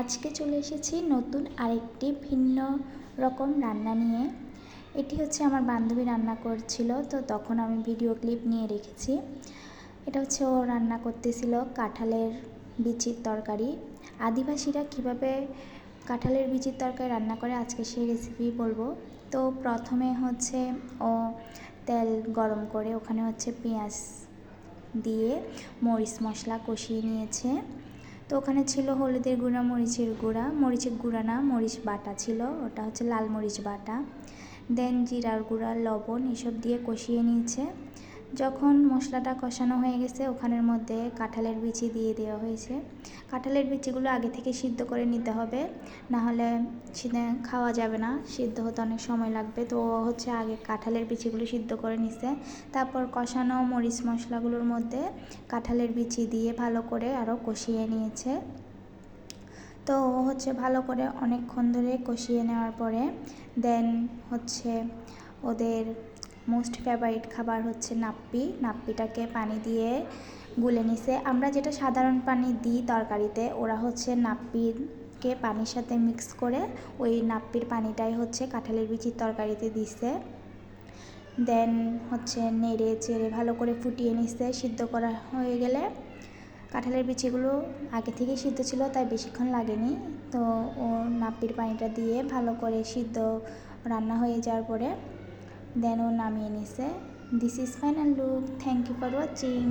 আজকে চলে এসেছি নতুন আরেকটি ভিন্ন রকম রান্না নিয়ে। এটি হচ্ছে আমার বান্ধবী রান্না করছিল, তো তখন আমি ভিডিও ক্লিপ নিয়ে রেখেছি। এটা হচ্ছে ও রান্না করতেছিল কাঁঠালের বিচির তরকারি। আদিবাসীরা কীভাবে কাঁঠালের বিচির তরকারি রান্না করে আজকে সেই রেসিপি বলব। তো প্রথমে হচ্ছে ও তেল গরম করে ওখানে হচ্ছে পেঁয়াজ দিয়ে মরিচ মশলা কষিয়ে নিয়েছে। তো ওখানে ছিল হলুদের গুঁড়া, মরিচের গুঁড়া মরিচের গুঁড়া না, মরিচ বাটা ছিল, ওটা হচ্ছে লাল মরিচ বাটা, দেন জিরার গুঁড়া, লবণ, এসব দিয়ে কষিয়ে নিয়েছে। যখন মশলাটা কষানো হয়ে গেছে, ওখানের মধ্যে কাঁঠালের বিচি দিয়ে দেওয়া হয়েছে। কাঁঠালের বিচিগুলো আগে থেকে সিদ্ধ করে নিতে হবে না হলে খাওয়া যাবে না, সিদ্ধ হতে অনেক সময় লাগবে। তো হচ্ছে আগে কাঁঠালের বিচিগুলো সিদ্ধ করে নিছে, তারপর কষানো মরিচ মশলাগুলোর মধ্যে কাঁঠালের বিচি দিয়ে ভালো করে আরও কষিয়ে নিয়েছে। তো হচ্ছে ভালো করে অনেকক্ষণ ধরে কষিয়ে নেওয়ার পরে, দেন হচ্ছে ওদের মোস্ট ফেভারিট খাবার হচ্ছে নাপ্পি। নাপ্পিটাকে পানি দিয়ে গুলে নিছে। আমরা যেটা সাধারণ পানি দিই তরকারিতে, ওরা হচ্ছে নাপ্পিকে পানির সাথে মিক্স করে ওই নাপ্পির পানিটাই হচ্ছে কাঁঠালের বিচির তরকারিতে দিছে। দেন হচ্ছে নেড়ে চেড়ে ভালো করে ফুটিয়ে নিচ্ছে সিদ্ধ করা হয়ে গেলে কাঁঠালের বিচিগুলো আগে থেকেই সিদ্ধ ছিল, তাই বেশিক্ষণ লাগেনি। তো ও নাপ্পির পানিটা দিয়ে ভালো করে সিদ্ধ রান্না হয়ে যাওয়ার পরে দেন ও নামিয়ে নিছে। This is final look thank you for watching